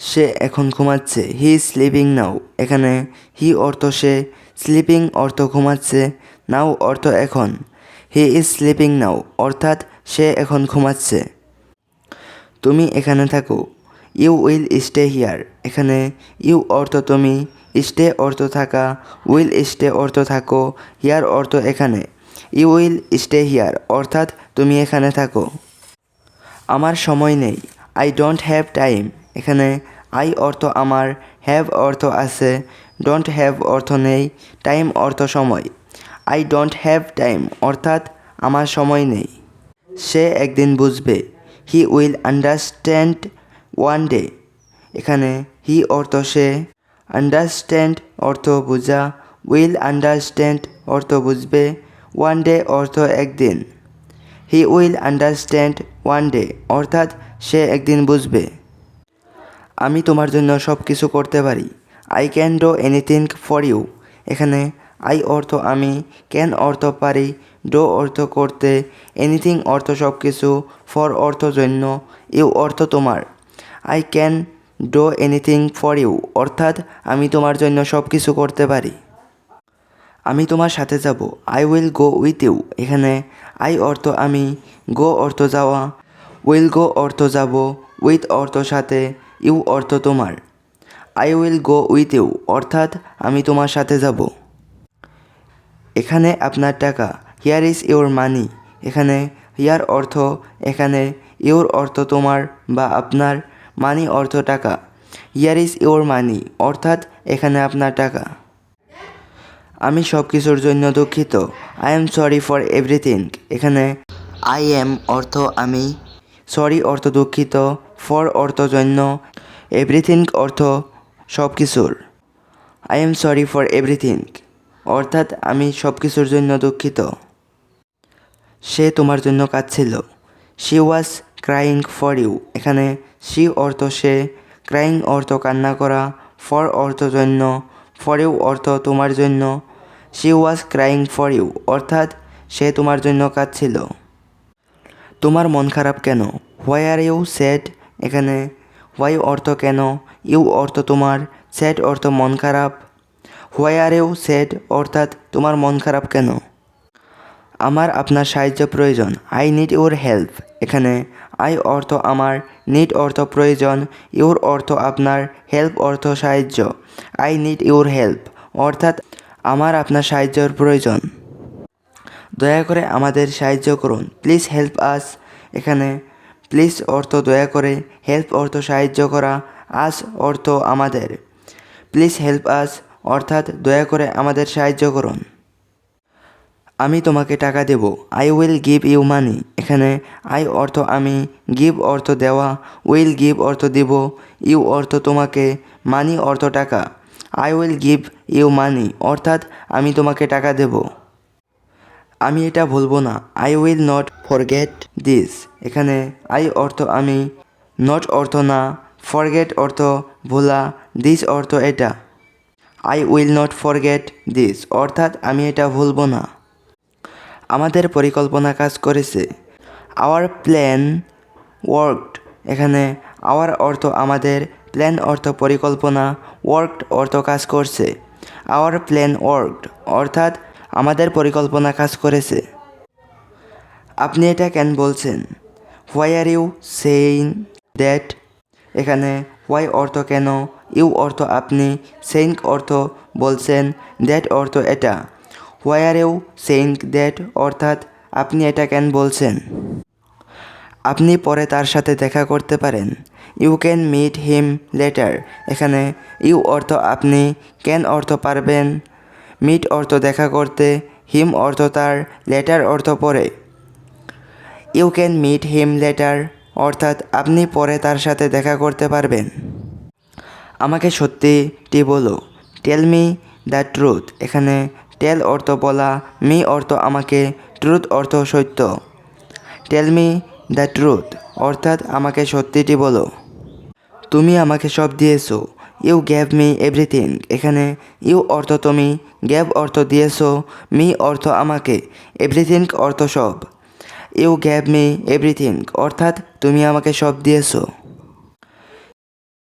সে এখন ঘুমাচ্ছে। He sleeping now. এখানে হি অর্থ সে স্লিপিং অর্থ ঘুমাচ্ছে। নাও অর্থ এখন। He is sleeping now. অর্থাৎ সে এখন ঘুমাচ্ছে। তুমি এখানে থাকো। You will stay here. এখানে ইউ অর্থ তুমি স্টে অর্থ থাকা। উইল স্টে অর্থ থাকো। হিয়ার অর্থ এখানে। You will stay here. অর্থাৎ তুমি এখানে থাকো। আমার সময় নেই। I don't have time. এখানে আই অর্থ আমার হ্যাভ অর্থ আছে ডোন্ট হ্যাভ অর্থ নেই টাইম অর্থ সময়। আই ডোন্ট হ্যাভ টাইম অর্থাৎ আমার সময় নেই। সে একদিন বুঝবে he will understand one day এখানে হি অর্থ সে আন্ডারস্ট্যান্ড অর্থ বোঝা উইল আন্ডারস্ট্যান্ড অর্থ বুঝবে ওয়ান ডে অর্থ একদিন। He will understand one day অর্থাৎ সে একদিন বুঝবে। আমি তোমার জন্য সব কিছু করতে পারি। I can do anything for you এখানে আই অর্থ আমি ক্যান অর্থ পারি ডো অর্থ করতে এনিথিং অর্থ সব কিছু ফর অর্থ জন্য ইউ অর্থ তোমার। I can do anything for you অর্থাৎ, আমি তোমার জন্য সব কিছু করতে পারি। আমি তোমার সাথে যাব। I will go with you এখানে আই অর্থ আমি গো অর্থ যাওয়া উইল গো অর্থ যাব উইথ অর্থ সাথে ইউ অর্থ তোমার। I will go with you অর্থাৎ আমি তোমার সাথে যাব। এখানে আপনার টাকা হিয়ার ইজ ইউর মানি এখানে হিয়ার অর্থ, এখানে ইউর অর্থ তোমার বা আপনার মানি অর্থ টাকা। হিয়ার ইজ ইউর মানি অর্থাৎ এখানে আপনার টাকা। আমি সব কিছুর জন্য দুঃখিত। I am sorry for everything এখানে আই এম অর্থ আমি সরি অর্থ দুঃখিত। ফর অর্থ জন্য এভরিথিং অর্থ সব কিছুর I am sorry for everything অর্থাৎ আমি সব কিছুর জন্য দুঃখিত। সে তোমার জন্য কাঁদছিল। She was crying for you এখানে শি অর্থ সে ক্রাইং অর্থ কান্না করা ফর অর্থ জন্য ফর ইউ অর্থ তোমার জন্য। She was crying for you অর্থাৎ সে তোমার জন্য কাঁদছিল। তোমার মন খারাপ কেন? হোয়াই আর ইউ স্যাড এখানে হোয়াই অর্থ কেন, ইউ অর্থ তোমার স্যাড অর্থ মন খারাপ। হোয়াই আর ইউ স্যাড অর্থাৎ তোমার মন খারাপ কেন? আমার আপনার সাহায্য প্রয়োজন, আই নিড ইউর হেল্প। এখানে আই অর্থ আমার, নিড অর্থ প্রয়োজন, ইউর অর্থ আপনার, হেল্প অর্থ সাহায্য। আই নিড ইউর হেল্প, অর্থাৎ আমার আপনার সাহায্যের প্রয়োজন। দয়া করে আমাদের সাহায্য করুন, প্লিজ হেল্প আস। এখানে প্লিজ অর্থ দয়া করে হেল্প অর্থ সাহায্য করা আস অর্থ আমাদের। প্লিজ হেল্প আস অর্থাৎ দয়া করে আমাদের সাহায্য করুন। আমি তোমাকে টাকা দেব। I will give you money এখানে আই অর্থ আমি গিভ অর্থ দেওয়া উইল গিভ অর্থ দিব ইউ অর্থ তোমাকে মানি অর্থ টাকা। I will give you money অর্থাৎ আমি তোমাকে টাকা দেব। আমি এটা ভুলবো না। I will not forget this এখানে আই অর্থ আমি নট অর্থ না। ফরগেট অর্থ ভোলা। দিস অর্থ এটা। I will not forget this অর্থাৎ আমি এটা ভুলবো না। আমাদের পরিকল্পনা কাজ করেছে। আওয়ার প্ল্যান ওয়ার্কড এখানে আওয়ার অর্থ আমাদের প্ল্যান অর্থ পরিকল্পনা ওয়ার্কড অর্থ কাজ করছে। আওয়ার প্ল্যান ওয়ার্কড অর্থাৎ আমাদের পরিকল্পনা কাজ করেছে। আপনি এটা কেন বলছেন? Why are you saying that এখানে হোয়াই অর্থ কেন? ইউ অর্থ আপনি সেইং অর্থ বলছেন দ্যাট অর্থ এটা। Why are you saying that অর্থাৎ আপনি এটা কেন বলছেন? আপনি পরে তার সাথে দেখা করতে পারেন। You can meet him later এখানে ইউ অর্থ আপনি ক্যান অর্থ পারবেন। মিট অর্থ দেখা করতে, হিম অর্থ তার লেটার অর্থ পরে you can meet him later, অর্থাৎ আপনি পরে তার সাথে দেখা করতে পারবেন। আমাকে সত্যিটি বলো, টেল মি দ্য ট্রুথ। এখানে টেল অর্থ বলা, মি অর্থ আমাকে, ট্রুথ অর্থ সত্য। টেল মি দ্য ট্রুথ, অর্থাৎ আমাকে সত্যিটি বলো। তুমি আমাকে সব দিয়েছ। You gave me everything. এখানে ইউ অর্থ তুমি গ্যাভ অর্থ দিয়েছ। মি অর্থ আমাকে। এভরিথিং অর্থ সব। You gave me everything. অর্থাৎ তুমি আমাকে সব দিয়েছ।